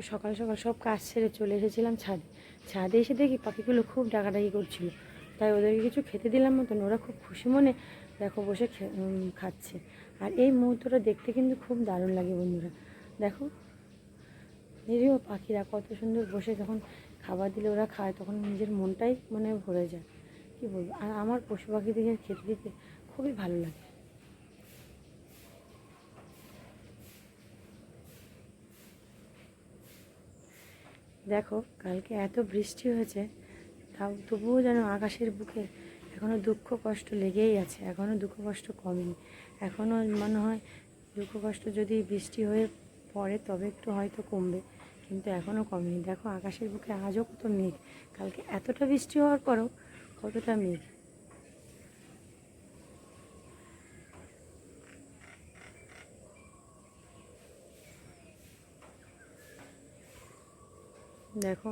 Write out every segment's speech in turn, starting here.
সকাল সকাল সব কাজ ছেড়ে চলে এসেছিলাম ছাদে। ছাদে এসে দেখি পাখিগুলো খুব ডাকাডাকি করছিল। তাই ওদেরকে কিছু খেতে দিলাম মতন। ওরা খুব খুশি মনে দেখো বসে খাচ্ছে। আর এই মুহূর্তটা দেখতে কিন্তু খুব দারুণ লাগে বন্ধুরা। দেখো নিরীহ পাখিরা কত সুন্দর বসে যখন খাবার দিলে ওরা খায়, তখন নিজের মনটাই মানে ভরে যায়। কী বলব? আর আমার পশু পাখিদেরকে খেতে দিতে খুবই ভালো লাগে। দেখো, কালকে এত বৃষ্টি হয়েছে, তাও তবুও যেন আকাশের বুকে এখনও দুঃখ কষ্ট লেগেই আছে এখনও দুঃখ কষ্ট কমেনি। এখনও মনে হয় দুঃখ কষ্ট যদি বৃষ্টি হয়ে পড়ে, তবে একটু হয়তো কমবে, কিন্তু এখনও কমেনি। দেখো, আকাশের বুকে আজও কত মেঘ, কালকে এতটা বৃষ্টি হওয়ার পরেও কতটা মেঘ। দেখো,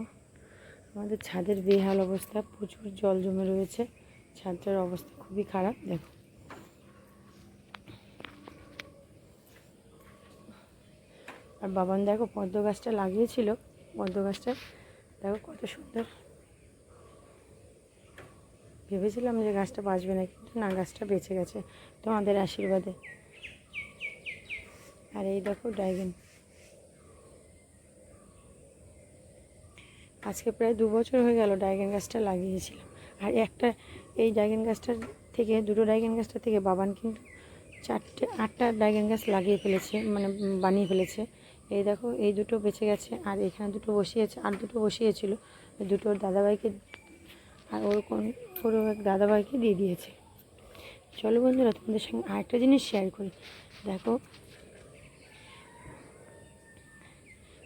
আমাদের ছাদের বেহাল অবস্থা, প্রচুর জল জমে রয়েছে, ছাদটার অবস্থা খুবই খারাপ, দেখো। আর বাবান, দেখো, পদ্ম গাছটা লাগিয়েছিল, পদ্ম গাছটা, দেখো কত সুন্দর। ভেবেছিলাম যে গাছটা বাঁচবে না, কিন্তু না, গাছটা বেঁচে গেছে, তোমাদের আশীর্বাদে। আর এই দেখো ড্রাইগন আজকে প্রায় দু বছর হয়ে গেল ড্রাগন গাছটা লাগিয়েছিলাম। আর একটা এই ড্রাগন গাছটার থেকে, দুটো ড্রাগন গাছটা থেকে বাবান কিন্তু চারটে, আটটা ড্রাগন গাছ লাগিয়ে ফেলেছে মানে বানিয়ে ফেলেছে। এই দেখো, এই দুটো বেঁচে গেছে, আর এখানে দুটো বসিয়েছে, আর দুটো বসিয়েছিল। ওই দুটো ওর দাদাভাইকে, আর ওর কোন, ওর এক দাদাভাইকে দিয়ে দিয়েছে। চলো বন্ধুরা, তোমাদের সঙ্গে আরেকটা জিনিস শেয়ার করি। দেখো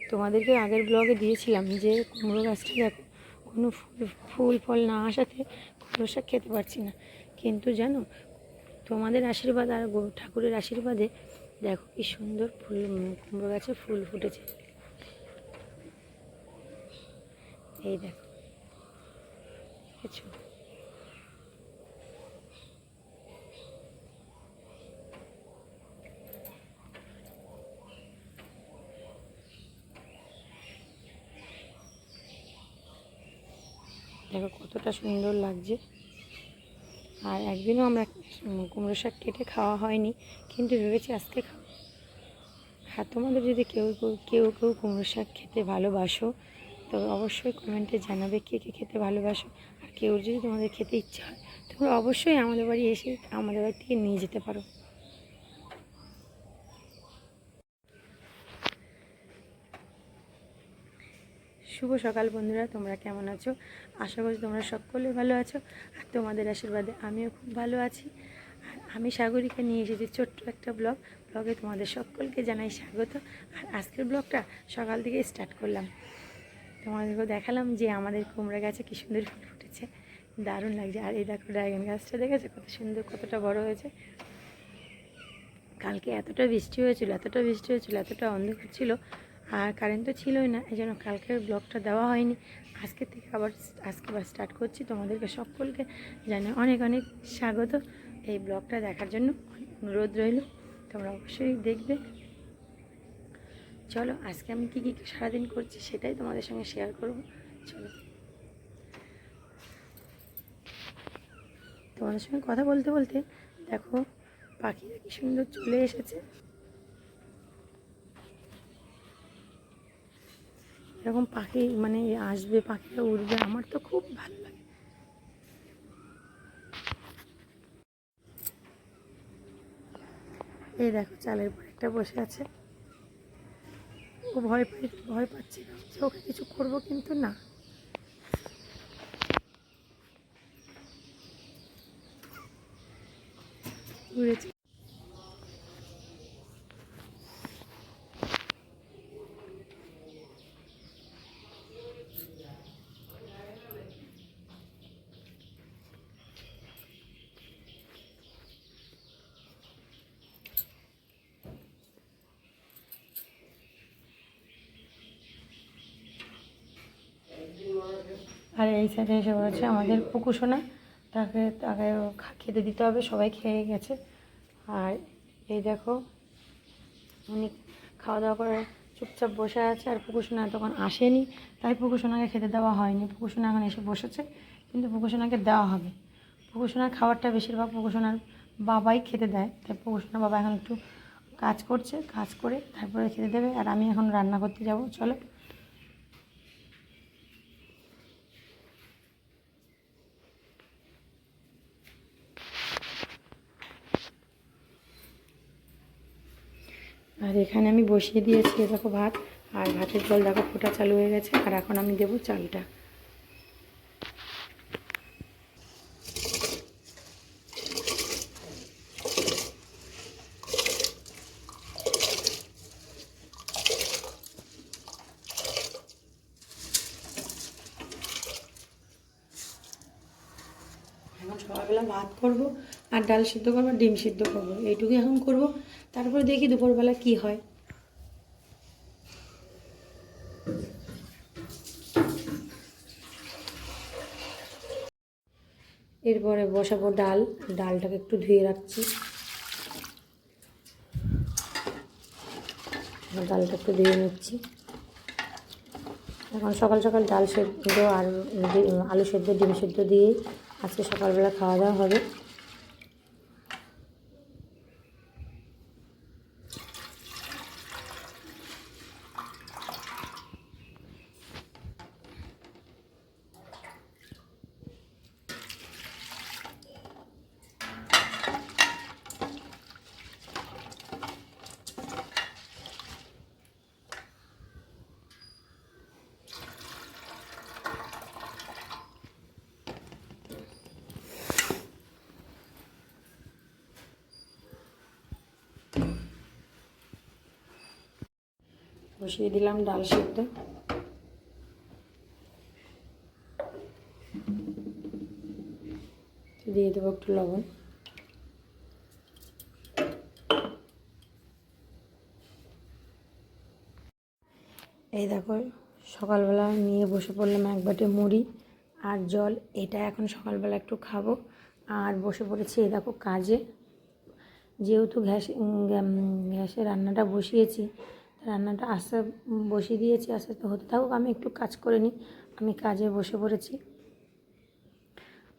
তোমাদেরকে আগের ব্লগে দিয়েছিলাম যে কুমড়ো গাছটা দেখো, কোনো ফুল ফুল, ফল না আসাতে কুমড়ো শাক খেতে পারছি না। কিন্তু জানো, তোমাদের আশীর্বাদ আর ঠাকুরের আশীর্বাদে দেখো কি সুন্দর ফুল কুমড়ো গাছে ফুল ফুটেছে। এই দেখো। দেখেছ? দেখো কতটা সুন্দর লাগছে। আর একদিনও আমরা কুমড়ো শাক কেটে খাওয়া হয়নি, কিন্তু ভেবেছি আজকে খাব। আর তোমাদের যদি কেউ কেউ কেউ কুমড়ো শাক খেতে ভালোবাসো, তো অবশ্যই কমেন্টে জানাবে কে কে খেতে ভালোবাসো। আর কেউ যদি তোমাদের খেতে ইচ্ছা হয়, তোমরা অবশ্যই আমাদের বাড়ি এসে আমাদের বাড়ি থেকে নিয়ে যেতে পারো। শুভ সকাল বন্ধুরা, তোমরা কেমন আছো? আশা করছি তোমরা সকলে ভালো আছো আর তোমাদের আশীর্বাদে আমিও খুব ভালো আছি। আর আমি সাগরিকা নিয়ে এসেছি ছোট্ট একটা ব্লগ। ব্লগে তোমাদের সকলকে জানাই স্বাগত। আর আজকের ব্লগটা সকাল থেকে স্টার্ট করলাম। তোমাদেরকে দেখালাম যে আমাদের কুমড়া গাছে কী সুন্দর ফুল ফুটেছে। দারুণ লাগছে। আর এই দেখো ড্রাগন গাছটা দেখেছ? কত সুন্দর, কতটা বড় হয়েছে। কালকে এতটা বৃষ্টি হয়েছিল, এতটা বৃষ্টি হয়েছিল, এতটা অন্ধকার ছিল আর কারেন্ট তো ছিলই না, এই জন্য কালকের ব্লগটা দেওয়া হয়নি। আজকে থেকে আবার, আজকে আবার স্টার্ট করছি। তোমাদেরকে সকলকে জানাই অনেক অনেক স্বাগত। এই ব্লগটা দেখার জন্য অনুরোধ রইল, তোমরা অবশ্যই দেখবে। চলো, আজকে আমি কী কী সারাদিন করছি সেটাই তোমাদের সঙ্গে শেয়ার করব। চলো। তোমাদের সঙ্গে কথা বলতে বলতে দেখো, পাখিরা কি সুন্দর চলে এসেছে। এরকম পাখি মানে আসবে, পাখিরা উড়বে, আমার তো খুব ভালো লাগে। এই দেখো, চালের পর একটা বসে আছে। ও ভয় পাই ভয় পাচ্ছে যে ওকে কিছু করব কিন্তু না। আর এই সাইডে এসে বলেছে আমাদের পুকুসোনা তাকে তাকে খেতে দিতে হবে, সবাই খেয়ে গেছে। আর এই দেখো, উনি খাওয়া দাওয়া করে চুপচাপ বসে আছে আর পুকুসোনা তখন আসেনি। তাই পুকুসোনাকে খেতে দেওয়া হয়নি। পুকুসোনা এখন এসে বসেছে, কিন্তু পুকুসোনাকে দেওয়া হবে। পুকুসোনার খাবারটা বেশিরভাগ পুকুসোনার বাবাই খেতে দেয়। তাই পুকুসোনার বাবা এখন একটু কাজ করছে, কাজ করে তারপরে খেতে দেবে। আর আমি এখন রান্না করতে যাব। চলো। আর এখানে আমি বসিয়ে দিয়েছি দেখো ভাত, আর ভাতের জল দেখো ফোটা চালু হয়ে গেছে, আর এখন আমি দেবো চালটা। সকালবেলা ভাত করব, আর ডাল সিদ্ধ করব ডিম সিদ্ধ করব এইটুকু এখন করব। তারপরে দেখি দুপুরবেলা কি হয়। এরপরে বসাবো ডাল, ডালটাকে একটু ধুয়ে রাখছি। ডালটা একটু ধুয়ে নিচ্ছি। এখন সকাল সকাল ডাল সেদ্ধ আর আলু সেদ্ধ, ডিম সেদ্ধ দিয়েই আজকে সকালবেলা খাওয়া দাওয়া হবে। বসিয়ে দিলাম ডাল সেদ্ধ। দিয়ে দেবো একটু লবণ। এই দেখো, সকালবেলা নিয়ে বসে পড়লাম এক বাটি মুড়ি আর জল। এটা এখন সকালবেলা একটু খাব। আর বসে পড়েছি এই দেখো কাজে। যেহেতু গ্যাস গ্যাসে রান্নাটা বসিয়েছি রান্নাটা আস্তে বসিয়ে দিয়েছি আস্তে আস্তে হতে থাকুক, আমি একটু কাজ করে নিই। আমি কাজে বসে পড়েছি।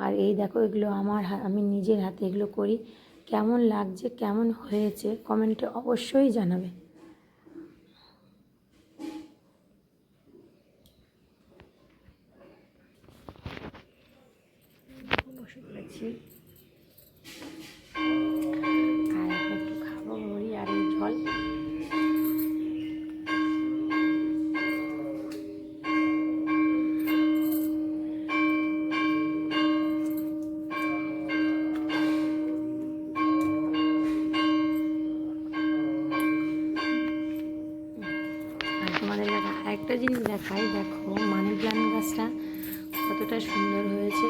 আর এই দেখো, এগুলো আমার আমি নিজের হাতে এগুলো করি। কেমন লাগছে, কেমন হয়েছে, কমেন্টে অবশ্যই জানাবে। বসে পড়েছি। দেখাই, দেখো মানি প্লান্ট গাছটা কতটা সুন্দর হয়েছে।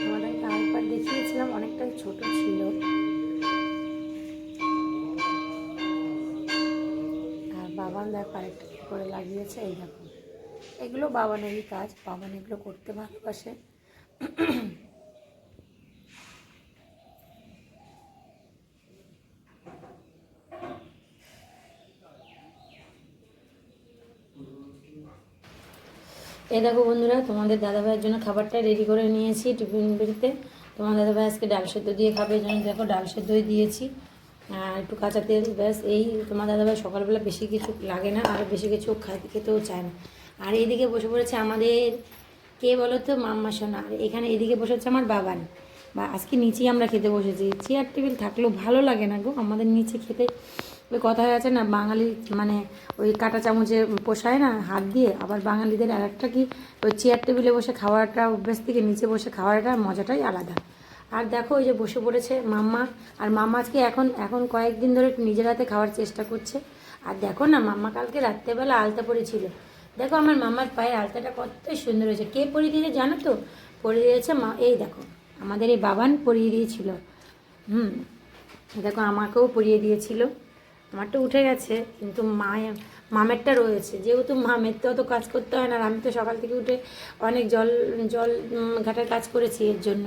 তোমাদেরকে আরেকবার দেখিয়েছিলাম, অনেকটাই ছোট ছিল। আর বাবান দেখো আরেকটা করে লাগিয়েছে, এই দেখো। এগুলো বাবানেরই কাজ, বাবান এগুলো করতে ভালোবাসে। এই দেখো বন্ধুরা, তোমাদের দাদাভাইয়ের জন্য খাবারটা রেডি করে নিয়েছি টিফিন বেরিতে তোমার দাদাভাই আজকে ডাল সেদ্ধ দিয়ে খাবে জন্য দেখো ডাল সেদ্ধই দিয়েছি। আর একটু কাঁচা তেল, ব্যাস, এই তোমার দাদাভাই সকালবেলা বেশি কিছু লাগে না, আর বেশি কিছু খাইতে খেতেও চায় না। আর এইদিকে বসে পড়েছে আমাদের, কে বলো তো, মাম্মা সোনা। আর এখানে এদিকে বসে হচ্ছে আমার বাবান বা আজকে নিচেই আমরা খেতে বসেছি। চেয়ার টেবিল থাকলেও ভালো লাগে না গো, আমাদের নিচে খেতে ওই কথা হয়ে আছে না, বাঙালি মানে ওই কাঁটা চামচে পোষায় না, হাত দিয়ে। আবার বাঙালিদের আর একটা কি, ওই চেয়ার টেবিলে বসে খাওয়াটা, অভ্যেস থেকে নিচে বসে খাওয়াটা মজাটাই আলাদা। আর দেখো ওই যে বসে পড়েছে মাম্মা, আর মাম্মা আজকে এখন এখন কয়েকদিন ধরে নিজের হাতে খাওয়ার চেষ্টা করছে। আর দেখো না, মাম্মা কালকে রাত্রেবেলা আলতা পরেছিল। দেখো আমার মামার পায়ের আলতাটা কতই সুন্দর হয়েছে। কে পরিয়ে দিয়েছে জানো তো? পরিয়ে দিয়েছে মা, এই দেখো, আমাদের এই বাবান পরিয়ে দিয়েছিল। হুম দেখো আমাকেও পরিয়ে দিয়েছিল। আমারটা উঠে গেছে, কিন্তু মা মামেরটা রয়েছে। যেহেতু মামের তো অত কাজ করতে হয় না, আর আমি তো সকাল থেকে উঠে অনেক জল জল ঘাটার কাজ করেছি এর জন্য।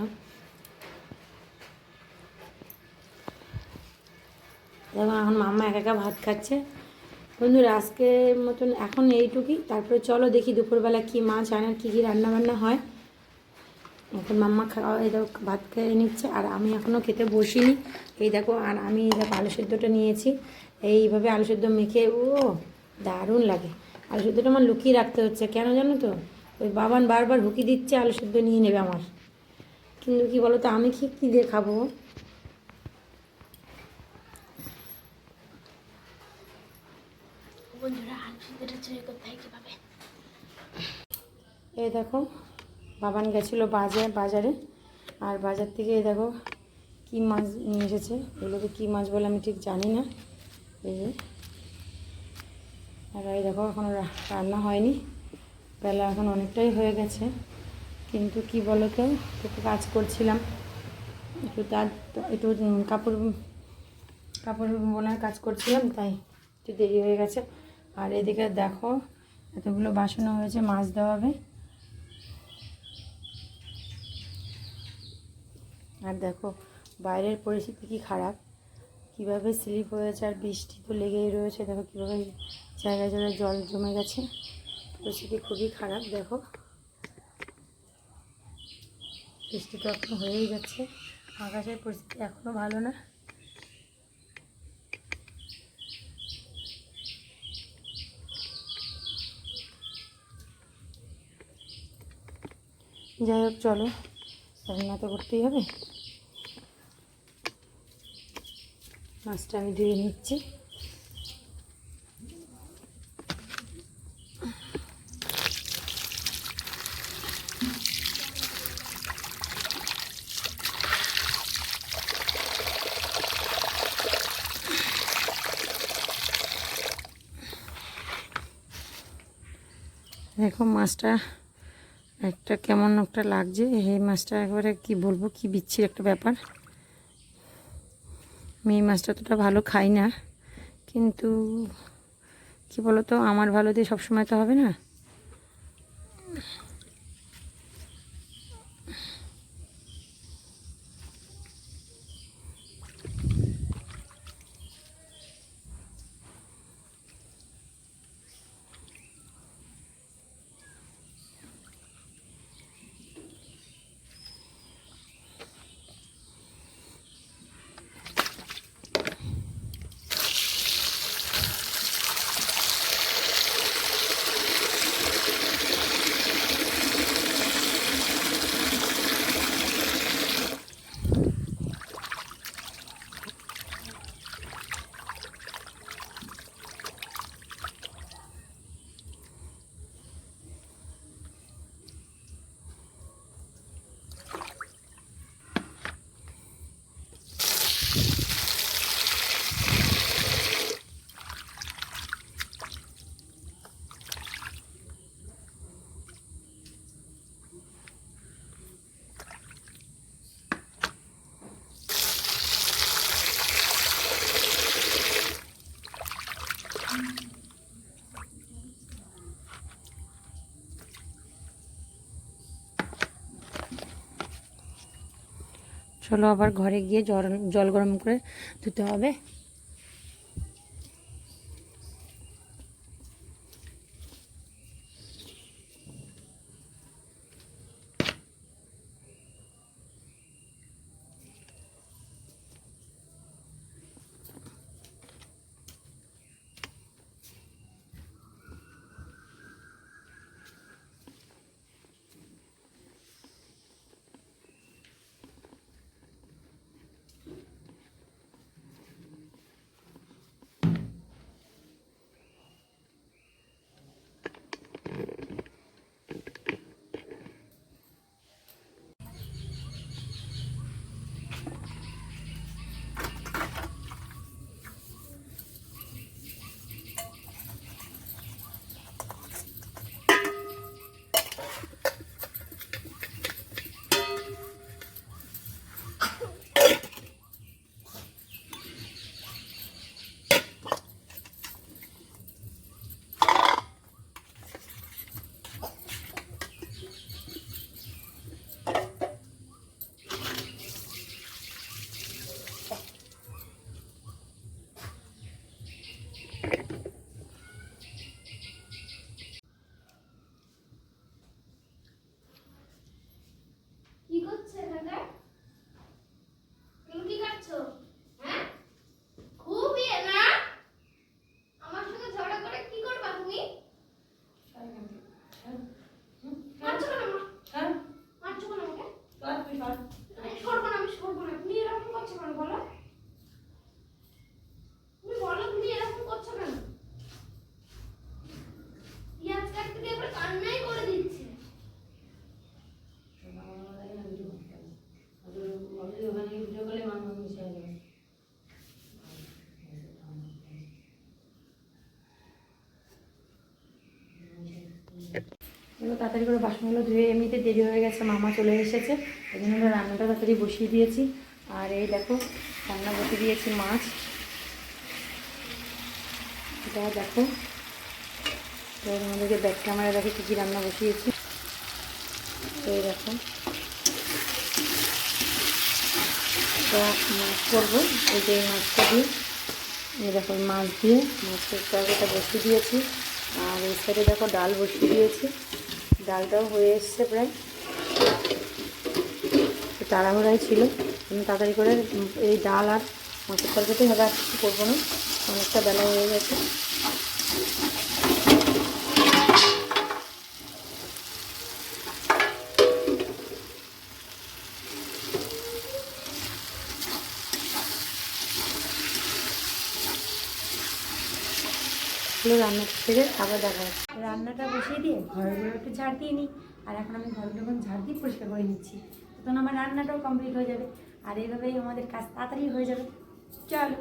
দেখো, এখন মাম্মা একা একা ভাত খাচ্ছে। বন্ধুরা, আজকে মতন এখন এইটুকুই। তারপরে চলো দেখি দুপুরবেলা কী মাছ আনার, কী কী রান্না বান্না হয়। এখন মাম্মা খাওয়া, এই দেখো, ভাত খেয়ে নিচ্ছে, আর আমি এখনও খেতে বসিনি। এই দেখো, আর আমি এই দেখো আলু সেদ্ধটা নিয়েছি। এইভাবে আলু সেদ্ধ মেখে ও দারুণ লাগে। আলু সেদ্ধটা আমার লুকিয়ে রাখতে হচ্ছে। কেন জানো তো? ওই বাবান বারবার হুকি দিচ্ছে আলু সেদ্ধ নিয়ে নেবে আমার। কিন্তু কি বলো তো আমি কি কী দিয়ে খাব? বন্ধুরা আলু সিদ্ধটা চুরি করতে কীভাবে? এই দেখো বাবান গেছিল বাজার বাজারে। আর বাজার থেকে এই দেখো কী মাছ নিয়ে এসেছে? এগুলোকে কী মাছ বলে আমি ঠিক জানি না। যে। আর এই দেখো এখনও রান্না হয়নি। বেলা এখন অনেকটাই হয়ে গেছে। কিন্তু কি বলো তো একটু কাজ করছিলাম। একটু তার একটু কাপড় কাপড় বোনার কাজ করছিলাম, তাই একটু দেরি হয়ে গেছে। আর এদিকে দেখো, এতগুলো বাসনও হয়েছে, মাছ দেওয়া হবে। আর দেখো, বাইরের পরিস্থিতি কি খারাপ। কীভাবে স্লিপ হয়েছে আর বৃষ্টি তো লেগেই রয়েছে, দেখো কীভাবে জায়গায় জায়গায় জল জমে গেছে। পরিস্থিতি খুবই খারাপ, দেখো। বৃষ্টি তো এখন হয়েই যাচ্ছে, আকাশের পরিস্থিতি এখনও ভালো না। যাই হোক, চলো, রান্না তো করতেই হবে। মাছটা আমি ধুয়ে নিচ্ছি। দেখো মাছটা একটা কেমন একটা লাগছে। এই মাছটা একবারে কি বলব, কি বিচ্ছির একটা ব্যাপার। এই মাছটা অতটা ভালো খাই না। কিন্তু কি বলো তো আমার ভালো দিয়ে সবসময় তো হবে না। চলো আবার ঘরে গিয়ে জল জল গরম করে ধুতে হবে। এগুলো তাড়াতাড়ি করে বাসনগুলো ধুয়ে এমনিতে দেরি হয়ে গেছে, মামা চলে এসেছে। এই জন্য আমরা রান্নাটা তাড়াতাড়ি বসিয়ে দিয়েছি। আর এই দেখো, রান্না বসিয়ে দিয়েছি মাছ। এটা দেখো আমাদেরকে ব্যাক ক্যামেরা দেখে কী কী রান্না বসিয়েছি। এই দেখো। তো মাছ করব, এই যে মাছটা দিয়ে। এই দেখো, মাছ দিয়ে মাছের বসিয়ে দিয়েছি। আর এই সাইডে দেখো, ডাল বসিয়ে দিয়েছি। ডালটাও হয়ে এসছে প্রায়। তাড়াহুড়াই ছিল। আমি তাড়াতাড়ি করে এই ডাল আর মাছের তরকারিটাই হবে, আর কিছু করব না। অনেকটা বেলা হয়ে গেছে। রান্না থেকে আবার দেখা হচ্ছে। রান্নাটা বসিয়ে দিয়ে ঘরগুলো একটু ঝাড় দিয়ে নিই। আর এখন আমি ঘরগুলো এখন ঝাড় দিয়ে পরিষ্কার করে নিচ্ছি। তখন আমার রান্নাটাও কমপ্লিট হয়ে যাবে। আর এইভাবেই আমাদের কাজ তাড়াতাড়ি হয়ে যাবে। চলো।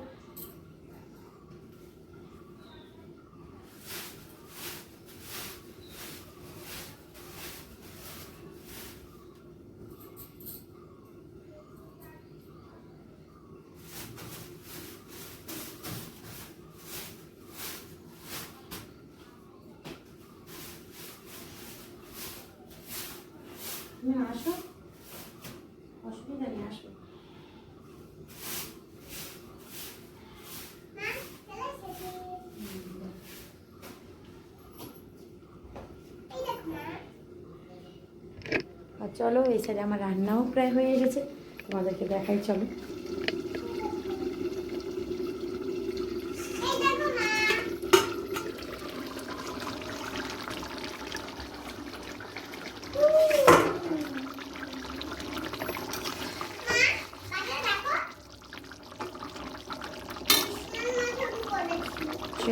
তুমি আসো। অসুবিধা নেই, আসো। চলো, এই সাইডে আমার রান্নাও প্রায় হয়ে গেছে। তোমাদেরকে দেখাই, চলো।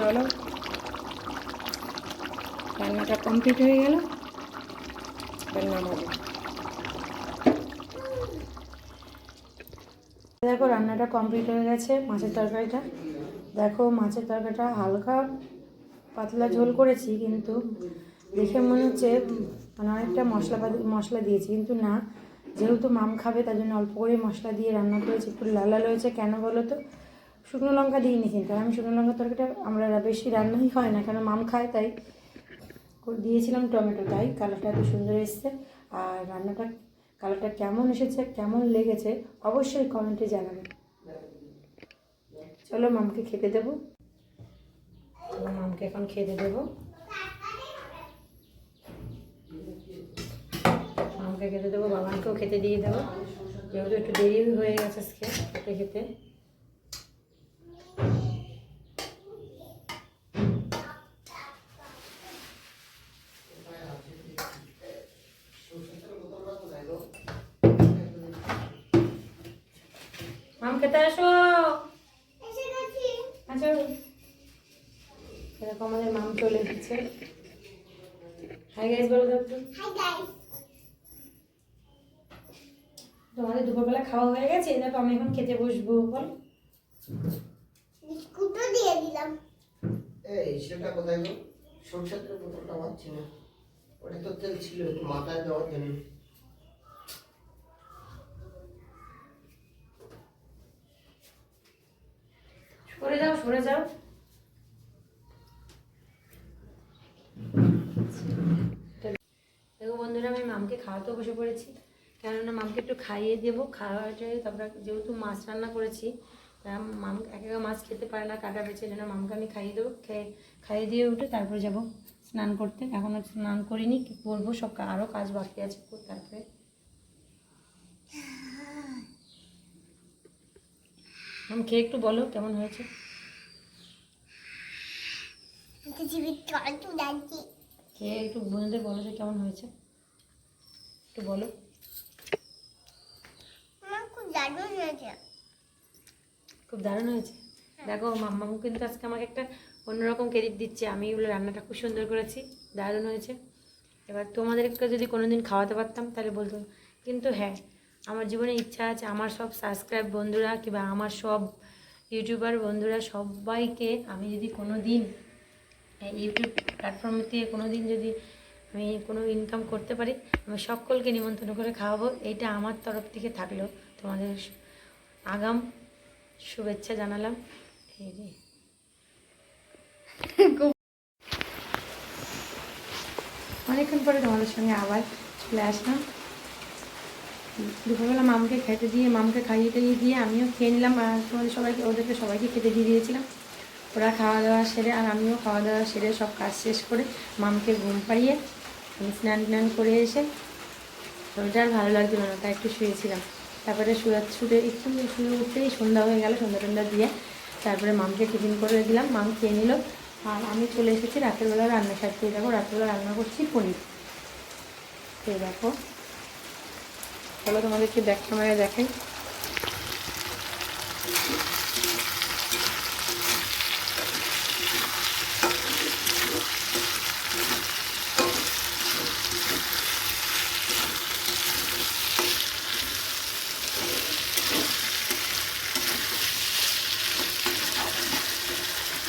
চলো রান্নাটা কমপ্লিট হয়ে গেল? দেখো, রান্নাটা কমপ্লিট হয়ে গেছে, মাছের তরকারিটা। দেখো, মাছের তরকারিটা হালকা পাতলা ঝোল করেছি, কিন্তু দেখে মনে হচ্ছে মানে অনেকটা মশলা মশলা দিয়েছি। কিন্তু না, যেহেতু মাম খাবে, তার জন্য অল্প করে মশলা দিয়ে রান্না করেছি। একটু লাল লাল হয়েছে, কেন বলো তো? শুকনো লঙ্কা দিইনি কিন্তু। আমি শুকনো লঙ্কা তরকারিটা আমরা বেশি রান্নাই হয় না, কেন মাম খায়, তাই দিয়েছিলাম টমেটো, তাই কালারটা এত সুন্দর এসেছে। আর রান্নাটা কালারটা কেমন এসেছে, কেমন লেগেছে, অবশ্যই কমেন্টে জানাবেন। চলো মামকে খেতে দেবো। মামকে এখন খেতে দেবো। মামকে খেতে দেবো, বাবানকেও খেতে দিয়ে দেবো। যেহেতু একটু দেরি হয়ে গেছে আজকে খেতে খেতে মাম খেতে আসো। আচ্ছা এরকম আমাদের মাম চলে এসেছে। হাই গাইজ বলো তো। একটু তোমাদের দুপুরবেলা খাওয়া হয়ে গেছে? দেখো আমি এখন খেতে বসবো বল। বিস্কুটও দিয়ে দিলাম। এই সেটা কোথায় গো? সরষের তেল পাচ্ছি না ওটা তো তেল ছিল মাথায় দেওয়ার জন্য। সরে যাও সরে যাও। দেখো বন্ধুরা, আমি মামকে খাওয়াতে বসে পড়েছি। কেননা মামকে একটু খাইয়ে দেবো খাওয়াতে তারপরে যেহেতু মাছ রান্না করেছি মাম এক একা মাছ খেতে পারে না, কাটা বেছে জন্য মামকে আমি খাইয়ে দেবো, খেয়ে, খাইয়ে দিয়ে উঠে তারপরে যাব স্নান করতে। এখনও স্নান করিনি, কি করব, সব আরও কাজ বাকি আছে, তারপরে খেয়ে একটু বলো কেমন হয়েছে? খেয়ে একটু বন্ধুদের বলো যে কেমন হয়েছে। একটু বলো। আমার খুব দারুণ হয়েছে। হয়েছে? দেখো মাম্মামু কিন্তু আজকে আমাকে একটা অন্যরকম ক্রেডিট দিচ্ছে। আমি এগুলো রান্নাটা খুব সুন্দর করেছি। দারুণ হয়েছে। এবার তোমাদেরকে যদি কোনো দিন খাওয়াতে পারতাম তাহলে বলতো কিন্তু হ্যাঁ আমার জীবনে ইচ্ছা আছে, আমার সব সাবস্ক্রাইব বন্ধুরা কিংবা আমার সব ইউটিউবার বন্ধুরা সবাইকে আমি যদি কোনো দিন ইউটিউব প্ল্যাটফর্ম থেকে কোনো দিন যদি আমি কোনো ইনকাম করতে পারি, আমি সকলকে নিমন্ত্রণ করে খাওয়াবো। এইটা আমার তরফ থেকে থাকল। তোমাদের আগাম শুভেচ্ছা জানালাম। এই যে। অনেকক্ষণ পরে তোমাদের সঙ্গে আবার চলে আসলাম। দুপুরবেলা মামকে খেতে দিয়ে, মামকে খাইয়ে টাইয়ে দিয়ে আমিও খেয়ে নিলাম আর তোমাদের সবাইকে, ওদেরকে সবাইকে খেতে দিয়ে দিয়েছিলাম। ওরা খাওয়া দাওয়া সেরে আর আমিও খাওয়া দাওয়া সেরে সব কাজ শেষ করে মামকে ঘুম পাড়িয়ে আমি স্নান টান করে এসে শরীরটা আর ভালো লাগছিল না, তাই একটু শুয়েছিলাম। তারপরে শুয়ে, শুতে, একটু শুয়ে উঠতেই সন্ধ্যা হয়ে গেল, সন্ধ্যা টন্ধ্যা দিয়ে তারপরে মামকে টিফিন করে দিলাম, মাম খেয়ে নিল। আর আমি চলে এসেছি রাতের বেলা রান্না সারতে। দেখো রাতেরবেলা রান্না করছি পনির। তো দেখো। চলো তোমাদেরকে ব্যাক ক্যামেরায় দেখাই।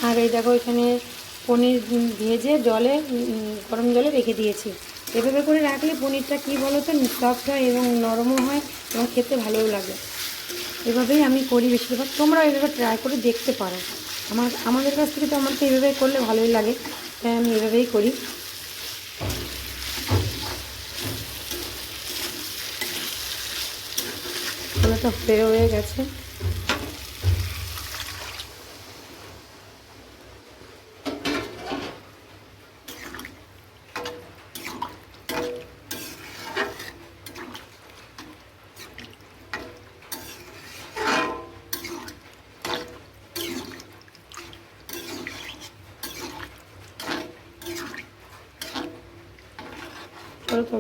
আর এই দেখো এখানে পনির ভেজে জলে গরম জলে রেখে দিয়েছি। এভাবে করে রাখলে পনিরটা কী বলো তো সফট হয় এবং নরমও হয় এবং খেতে ভালোও লাগে। এভাবেই আমি করি বেশিরভাগ। তোমরা এভাবে ট্রাই করে দেখতে পারো। আমার, আমাদের কাছ থেকে তো আমার তো এভাবে করলে ভালোই লাগে, তাই আমি এভাবেই করি। ফ্রে হয়ে গেছে।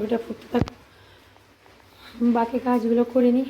তবেটা ফুটতে থাক বাকি কাজগুলো করে নিই।